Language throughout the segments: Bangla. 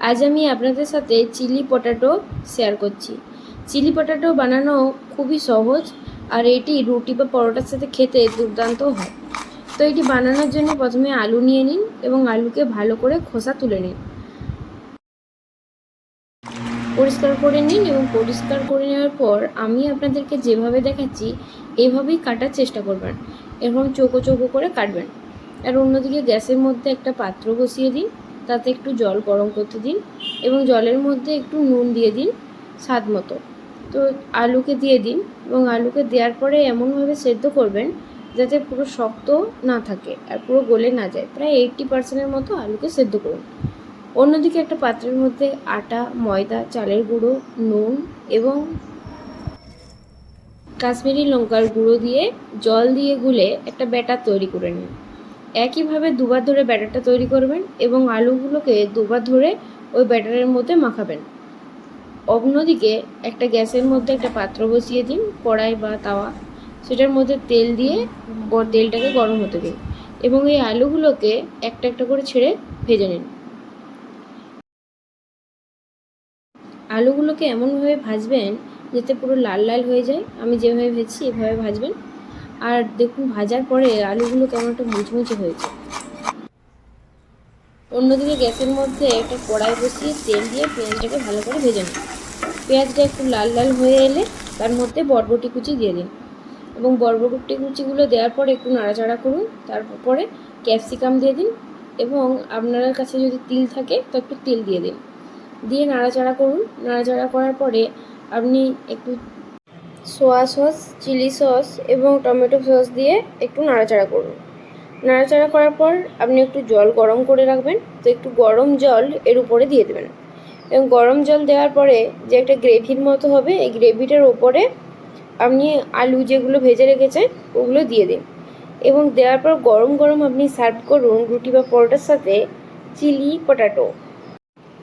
আজ আমি আপনাদের সাথে চিলি পটাটো শেয়ার করছি। চিলি পটাটো বানানো খুবই সহজ আর এটি রুটি বা পরোটার সাথে খেতে দুর্দান্ত হয়। তো এটি বানানোর জন্য প্রথমে আলু নিয়ে নিন এবং আলুকে ভালো করে খোসা তুলে নিন। পরিষ্কার করে নিন এবং পরিষ্কার করে নেওয়ার পর আমি আপনাদেরকে যেভাবে দেখাচ্ছি, এভাবেই কাটার চেষ্টা করবেন এরকম চোখো চোখো করে কাটবেন। আর অন্যদিকে গ্যাসের মধ্যে একটা পাত্র বসিয়ে দিন। তাতে একটু জল গরম করতে দিন এবং জলের মধ্যে একটু নুন দিয়ে দিন স্বাদ মতো। তো আলুকে দিয়ে দিন এবং আলুকে দেওয়ার পরে এমনভাবে সেদ্ধ করবেন যাতে পুরো শক্ত না থাকে আর পুরো গলে না যায়। প্রায় এইট্টি পার্সেন্টের মতো আলুকে সেদ্ধ করুন। অন্যদিকে একটা পাত্রের মধ্যে আটা, ময়দা, চালের গুঁড়ো, নুন এবং কাশ্মীরি লঙ্কার গুঁড়ো দিয়ে জল দিয়ে গুলে একটা ব্যাটার তৈরি করে নিন। একইভাবে দুবার ধরে ব্যাটারটা তৈরি করবেন এবং আলুগুলোকে দুবার ধরে ওই ব্যাটারের মধ্যে মাখাবেন। অন্যদিকে একটা গ্যাসের মধ্যে একটা পাত্র বসিয়ে দিন, কড়াই বা তাওয়া। সেটার মধ্যে তেল দিয়ে তেলটাকে গরম হতে দিন এবং এই আলুগুলোকে একটা একটা করে ছেড়ে ভেজে নিন। আলুগুলোকে এমনভাবে ভাজবেন, যাতে পুরো লাল লাল হয়ে যায়। আমি যেভাবে ভেজছি, এভাবে ভাজবেন। আর দেখুন, ভাজার পরে আলুগুলো কেমন একটা মুচমুচে হয়েছে। অন্যদিকে গ্যাসের মধ্যে একটা কড়াই বসিয়ে তেল দিয়ে পেঁয়াজটাকে ভালো করে ভেজে নিন। পেঁয়াজটা একটু লাল লাল হয়ে এলে তার মধ্যে বরবটি কুচি দিয়ে দিন। এবং বরবটি কুচিগুলো দেওয়ার পরে একটু নাড়াচাড়া করুন, তারপরে ক্যাপসিকাম দিয়ে দিন এবং আপনার কাছে যদি তিল থাকে, তো একটু তিল দিয়ে দিন। দিয়ে নাড়াচাড়া করুন। নাড়াচাড়া করার পরে আপনি একটু সোয়া সস চিলি সস এবং টমেটো সস দিয়ে একটু নাড়াচাড়া করুন। নাড়াচাড়া করার পর আপনি একটু জল গরম করে রাখবেন। তো একটু গরম জল এর উপরে দিয়ে দেবেন। এবং গরম জল দেওয়ার পরে যে একটা গ্রেভির মতো হবে, এই গ্রেভিটার ওপরে আপনি আলু যেগুলো ভেজে রেখেছেন, ওগুলো দিয়ে দিন। এবং দেওয়ার পর গরম গরম আপনি সার্ভ করুন রুটি বা পরোটার সাথে চিলি, পটাটো।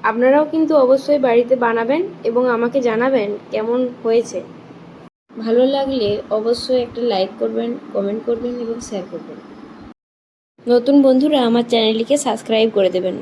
আপনারাও কিন্তু অবশ্যই বাড়িতে বানাবেন এবং আমাকে জানাবেন কেমন হয়েছে। ভালো লাগলে অবশ্যই একটা লাইক করবেন কমেন্ট করবেন এবং শেয়ার করবেন। নতুন বন্ধুরা আমার চ্যানেলটিকে সাবস্ক্রাইব করে দেবেন।